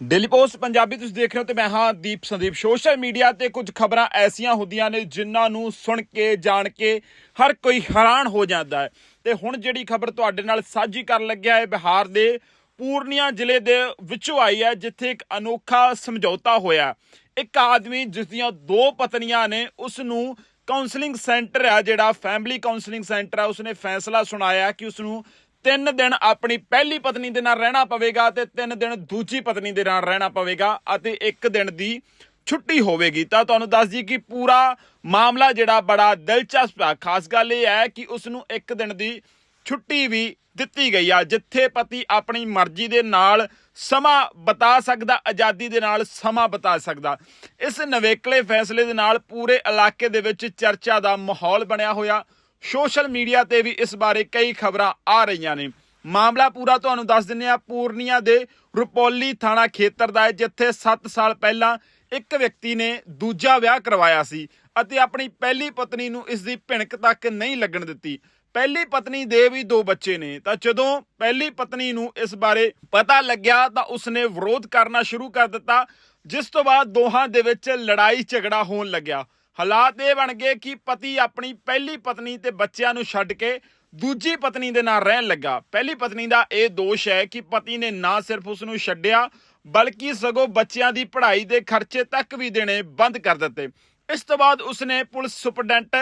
Daily post Punjabi ਤੁਸੀਂ ਦੇਖ ਰਹੇ ਹੋ ਤੇ ਮੈਂ ਹਾਂ ਦੀਪ ਸੰਦੀਪ। ਸੋਸ਼ਲ ਮੀਡੀਆ ਤੇ ਕੁਝ ਖਬਰਾਂ ਐਸੀਆਂ ਹੁੰਦੀਆਂ ਨੇ ਜਿਨ੍ਹਾਂ ਨੂੰ ਸੁਣ ਕੇ, ਜਾਣ ਕੇ ਹਰ ਕੋਈ ਹੈਰਾਨ ਹੋ ਜਾਂਦਾ ਹੈ। ਤੇ ਹੁਣ ਜਿਹੜੀ ਖਬਰ ਤੁਹਾਡੇ ਨਾਲ ਸਾਂਝੀ ਕਰਨ ਲੱਗਿਆ ਹੈ, ਬਿਹਾਰ ਦੇ ਪੂਰਨੀਆ ਜ਼ਿਲ੍ਹੇ ਦੇ ਵਿੱਚੋਂ ਆਈ ਹੈ, ਜਿੱਥੇ ਇੱਕ ਅਨੋਖਾ ਸਮਝੌਤਾ ਹੋਇਆ ਇੱਕ ਆਦਮੀ ਜਿਸ ਦੀਆਂ ਦੋ ਪਤਨੀਆਂ ਨੇ ਉਸ ਨੂੰ ਕਾਉਂਸਲਿੰਗ ਸੈਂਟਰ ਆ ਜਿਹੜਾ ਫੈਮਿਲੀ ਕਾਉਂਸਲਿੰਗ ਸੈਂਟਰ ਆ, ਉਸਨੇ ਫੈਸਲਾ ਸੁਣਾਇਆ ਕਿ ਉਸ ਨੂੰ ਤਿੰਨ ਦਿਨ ਆਪਣੀ ਪਹਿਲੀ ਪਤਨੀ ਦੇ ਨਾਲ ਰਹਿਣਾ ਪਵੇਗਾ ਤੇ ਤਿੰਨ ਦਿਨ ਦੂਜੀ ਪਤਨੀ ਦੇ ਨਾਲ ਰਹਿਣਾ ਪਵੇਗਾ ਅਤੇ ਇੱਕ ਦਿਨ ਦੀ ਛੁੱਟੀ ਹੋਵੇਗੀ। ਤਾਂ ਤੁਹਾਨੂੰ ਦੱਸ ਜੀ ਕਿ ਪੂਰਾ ਮਾਮਲਾ ਜਿਹੜਾ ਬੜਾ ਦਿਲਚਸਪ ਆ। ਖਾਸ ਗੱਲ ਇਹ ਹੈ ਕਿ ਉਸ ਨੂੰ ਇੱਕ ਦਿਨ ਦੀ ਛੁੱਟੀ ਵੀ ਦਿੱਤੀ ਗਈ ਆ, ਜਿੱਥੇ ਪਤੀ ਆਪਣੀ ਮਰਜ਼ੀ ਦੇ ਨਾਲ ਸਮਾਂ ਬਤਾ ਸਕਦਾ, ਆਜ਼ਾਦੀ ਦੇ ਨਾਲ ਸਮਾਂ ਬਤਾ ਸਕਦਾ। ਇਸ ਨਵੇਕਲੇ ਫੈਸਲੇ ਦੇ ਨਾਲ ਪੂਰੇ ਇਲਾਕੇ ਦੇ ਵਿੱਚ ਚਰਚਾ ਦਾ ਮਾਹੌਲ ਬਣਿਆ ਹੋਇਆ। ਸੋਸ਼ਲ ਮੀਡੀਆ ਤੇ ਵੀ ਇਸ ਬਾਰੇ ਕਈ ਖਬਰਾਂ ਆ ਰਹੀਆਂ ਨੇ। ਮਾਮਲਾ ਪੂਰਾ ਤੁਹਾਨੂੰ ਦੱਸ ਦਿੰਨੇ ਆ ਪੂਰਨੀਆ ਦੇ ਰੁਪੌਲੀ ਥਾਣਾ ਖੇਤਰ ਦਾ ਹੈ, ਜਿੱਥੇ 7 ਸਾਲ ਪਹਿਲਾਂ ਇੱਕ ਵਿਅਕਤੀ ਨੇ ਦੂਜਾ ਵਿਆਹ ਕਰਵਾਇਆ ਸੀ ਅਤੇ ਆਪਣੀ ਪਹਿਲੀ ਪਤਨੀ ਨੂੰ ਇਸ ਦੀ ਭਿਣਕ ਤੱਕ ਨਹੀਂ ਲੱਗਣ ਦਿੱਤੀ। ਪਹਿਲੀ ਪਤਨੀ ਦੇ ਵੀ ਦੋ ਬੱਚੇ ਨੇ। ਤਾਂ ਜਦੋਂ ਪਹਿਲੀ ਪਤਨੀ ਨੂੰ ਇਸ ਬਾਰੇ ਪਤਾ ਲੱਗਿਆ ਤਾਂ ਉਸਨੇ ਵਿਰੋਧ ਕਰਨਾ ਸ਼ੁਰੂ ਕਰ ਦਿੱਤਾ, ਜਿਸ ਤੋਂ ਬਾਅਦ ਦੋਹਾਂ ਦੇ ਵਿੱਚ ਲੜਾਈ ਝਗੜਾ ਹੋਣ ਲੱਗਿਆ। ਹਾਲਾਤ ਇਹ ਬਣ ਗਏ ਕਿ ਪਤੀ ਆਪਣੀ ਪਹਿਲੀ ਪਤਨੀ ਤੇ ਬੱਚਿਆਂ ਨੂੰ ਛੱਡ ਕੇ ਦੂਜੀ ਪਤਨੀ ਦੇ ਨਾਲ ਰਹਿਣ ਲੱਗਾ। ਪਹਿਲੀ ਪਤਨੀ ਦਾ ਇਹ ਦੋਸ਼ ਹੈ ਕਿ ਪਤੀ ਨੇ ਨਾ ਸਿਰਫ ਉਸ ਨੂੰ ਛੱਡਿਆ, ਬਲਕਿ ਸਗੋਂ ਬੱਚਿਆਂ ਦੀ ਪੜ੍ਹਾਈ ਦੇ ਖਰਚੇ ਤੱਕ ਵੀ ਦੇਣੇ ਬੰਦ ਕਰ ਦਿੱਤੇ। ਇਸ ਤੋਂ ਬਾਅਦ ਉਸਨੇ ਪੁਲਿਸ ਸੁਪਰਡੈਂਟ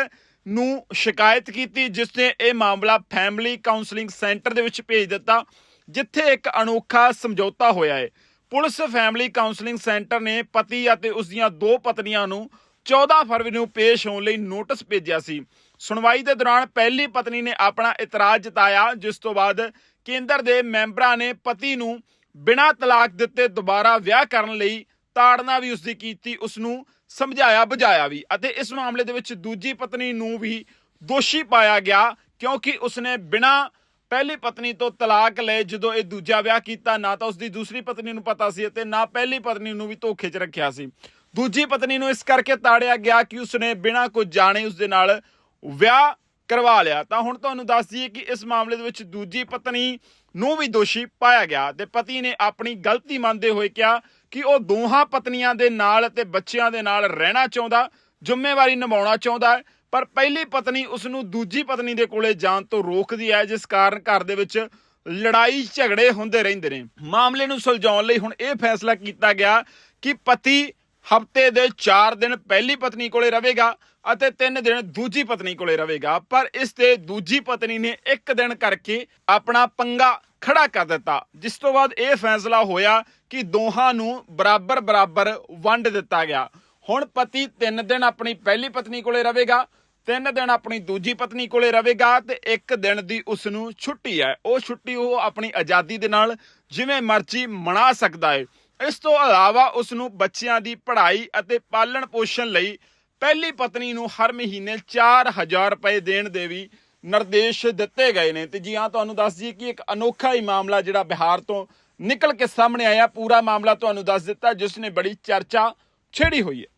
ਨੂੰ ਸ਼ਿਕਾਇਤ ਕੀਤੀ ਜਿਸ ਨੇ ਇਹ ਮਾਮਲਾ ਫੈਮਿਲੀ ਕਾਉਂਸਲਿੰਗ ਸੈਂਟਰ ਦੇ ਵਿੱਚ ਭੇਜ ਦਿੱਤਾ, ਜਿੱਥੇ ਇੱਕ ਅਨੋਖਾ ਸਮਝੌਤਾ ਹੋਇਆ ਹੈ। ਪੁਲਿਸ ਫੈਮਿਲੀ ਕਾਉਂਸਲਿੰਗ ਸੈਂਟਰ ਨੇ ਪਤੀ ਅਤੇ ਉਸ ਦੀਆਂ ਦੋ ਪਤਨੀਆਂ ਨੂੰ 14 ਫਰਵਰੀ ਨੂੰ ਪੇਸ਼ ਹੋਣ ਲਈ ਨੋਟਿਸ ਭੇਜਿਆ ਸੀ। ਸੁਣਵਾਈ ਦੇ ਦੌਰਾਨ ਪਹਿਲੀ ਪਤਨੀ ਨੇ ਆਪਣਾ ਇਤਰਾਜ਼ ਜਤਾਇਆ, ਜਿਸ ਤੋਂ ਬਾਅਦ ਕੇਂਦਰ ਦੇ ਮੈਂਬਰਾਂ ਨੇ ਪਤੀ ਨੂੰ ਬਿਨਾਂ ਤਲਾਕ ਦਿੱਤੇ ਦੁਬਾਰਾ ਵਿਆਹ ਕਰਨ ਲਈ ਤਾੜਨਾ ਵੀ ਉਸਦੀ ਕੀਤੀ ਉਸ ਨੂੰ ਸਮਝਾਇਆ ਬੁਝਾਇਆ ਵੀ। ਅਤੇ ਇਸ ਮਾਮਲੇ ਦੇ ਵਿੱਚ ਦੂਜੀ ਪਤਨੀ ਨੂੰ ਵੀ ਦੋਸ਼ੀ ਪਾਇਆ ਗਿਆ, ਕਿਉਂਕਿ ਉਸਨੇ ਬਿਨਾਂ ਪਹਿਲੀ ਪਤਨੀ ਤੋਂ ਤਲਾਕ ਲਏ, ਜਦੋਂ ਇਹ ਦੂਜਾ ਵਿਆਹ ਕੀਤਾ, ਨਾ ਤਾਂ ਉਸਦੀ ਦੂਸਰੀ ਪਤਨੀ ਨੂੰ ਪਤਾ ਸੀ ਅਤੇ ਨਾ ਪਹਿਲੀ ਪਤਨੀ ਨੂੰ ਵੀ ਧੋਖੇ 'ਚ ਰੱਖਿਆ ਸੀ। ਦੂਜੀ ਪਤਨੀ ਨੂੰ ਇਸ ਕਰਕੇ ਤਾੜਿਆ ਗਿਆ ਕਿ ਉਸਨੇ ਬਿਨਾਂ ਕੁਝ ਜਾਣੇ ਉਸਦੇ ਨਾਲ ਵਿਆਹ ਕਰਵਾ ਲਿਆ। ਤਾਂ ਹੁਣ ਤੁਹਾਨੂੰ ਦੱਸ ਦਈਏ ਕਿ ਇਸ ਮਾਮਲੇ ਦੇ ਵਿੱਚ ਦੂਜੀ ਪਤਨੀ ਨੂੰ ਵੀ ਦੋਸ਼ੀ ਪਾਇਆ ਗਿਆ ਤੇ ਪਤੀ ਨੇ ਆਪਣੀ ਗਲਤੀ ਮੰਨਦੇ ਹੋਏ ਕਿਹਾ ਕਿ ਉਹ ਦੋਹਾਂ ਪਤਨੀਆਂ ਦੇ ਨਾਲ ਤੇ ਬੱਚਿਆਂ ਦੇ ਨਾਲ ਰਹਿਣਾ ਚਾਹੁੰਦਾ, ਜ਼ਿੰਮੇਵਾਰੀ ਨਿਭਾਉਣਾ ਚਾਹੁੰਦਾ ਹੈ, ਪਰ ਪਹਿਲੀ ਪਤਨੀ ਉਸ ਨੂੰ ਦੂਜੀ ਪਤਨੀ ਦੇ ਕੋਲੇ ਜਾਣ ਤੋਂ ਰੋਕਦੀ ਹੈ, ਜਿਸ ਕਾਰਨ ਘਰ ਦੇ ਵਿੱਚ ਲੜਾਈ ਝਗੜੇ ਹੁੰਦੇ ਰਹਿੰਦੇ ਨੇ। ਮਾਮਲੇ ਨੂੰ ਸੁਲਝਾਉਣ ਲਈ ਹੁਣ ਇਹ ਫੈਸਲਾ ਕੀਤਾ ਗਿਆ ਕਿ ਪਤੀ ਹਫ਼ਤੇ ਦੇ 4 ਦਿਨ ਪਹਿਲੀ ਪਤਨੀ ਕੋਲੇ ਰਹੇਗਾ ਅਤੇ 3 ਦਿਨ ਦੂਜੀ ਪਤਨੀ ਕੋਲੇ ਰਹੇਗਾ। ਪਰ ਇਸ ਤੇ ਦੂਜੀ ਪਤਨੀ ਨੇ ਇੱਕ ਦਿਨ ਕਰਕੇ ਆਪਣਾ ਪੰਗਾ ਖੜਾ ਕਰ ਦਿੱਤਾ, ਜਿਸ ਤੋਂ ਬਾਅਦ ਇਹ ਫੈਸਲਾ ਹੋਇਆ ਕਿ ਦੋਹਾਂ ਨੂੰ ਬਰਾਬਰ ਬਰਾਬਰ ਵੰਡ ਦਿੱਤਾ ਗਿਆ। ਹੁਣ ਪਤੀ 3 ਦਿਨ ਆਪਣੀ ਪਹਿਲੀ ਪਤਨੀ ਕੋਲੇ ਰਹੇਗਾ, ਤਿੰਨ ਦਿਨ ਆਪਣੀ ਦੂਜੀ ਪਤਨੀ ਕੋਲੇ ਰਹੇਗਾ ਤੇ ਇੱਕ ਦਿਨ ਦੀ ਉਸ ਨੂੰ ਛੁੱਟੀ ਹੈ। ਉਹ ਛੁੱਟੀ ਉਹ ਆਪਣੀ ਆਜ਼ਾਦੀ ਦੇ ਨਾਲ ਜਿਵੇਂ ਮਰਜ਼ੀ ਮਨਾ ਸਕਦਾ ਹੈ। ਇਸ ਤੋਂ ਇਲਾਵਾ ਉਸ ਨੂੰ ਬੱਚਿਆਂ ਦੀ ਪੜ੍ਹਾਈ ਅਤੇ ਪਾਲਣ ਪੋਸ਼ਣ ਲਈ ਪਹਿਲੀ ਪਤਨੀ ਨੂੰ ਹਰ ਮਹੀਨੇ 4000 ਰੁਪਏ ਦੇਣ ਦੇ ਵੀ ਨਿਰਦੇਸ਼ ਦਿੱਤੇ ਗਏ ਨੇ। ਤੇ ਜੀ ਹਾਂ, ਤੁਹਾਨੂੰ ਦੱਸ ਦਈਏ ਕਿ ਇੱਕ ਅਨੋਖਾ ਹੀ ਮਾਮਲਾ ਜਿਹੜਾ ਬਿਹਾਰ ਤੋਂ ਨਿਕਲ ਕੇ ਸਾਹਮਣੇ ਆਇਆ, ਪੂਰਾ ਮਾਮਲਾ ਤੁਹਾਨੂੰ ਦੱਸ ਦਿੱਤਾ, ਜਿਸ ਨੇ ਬੜੀ ਚਰਚਾ ਛੇੜੀ ਹੋਈ ਹੈ।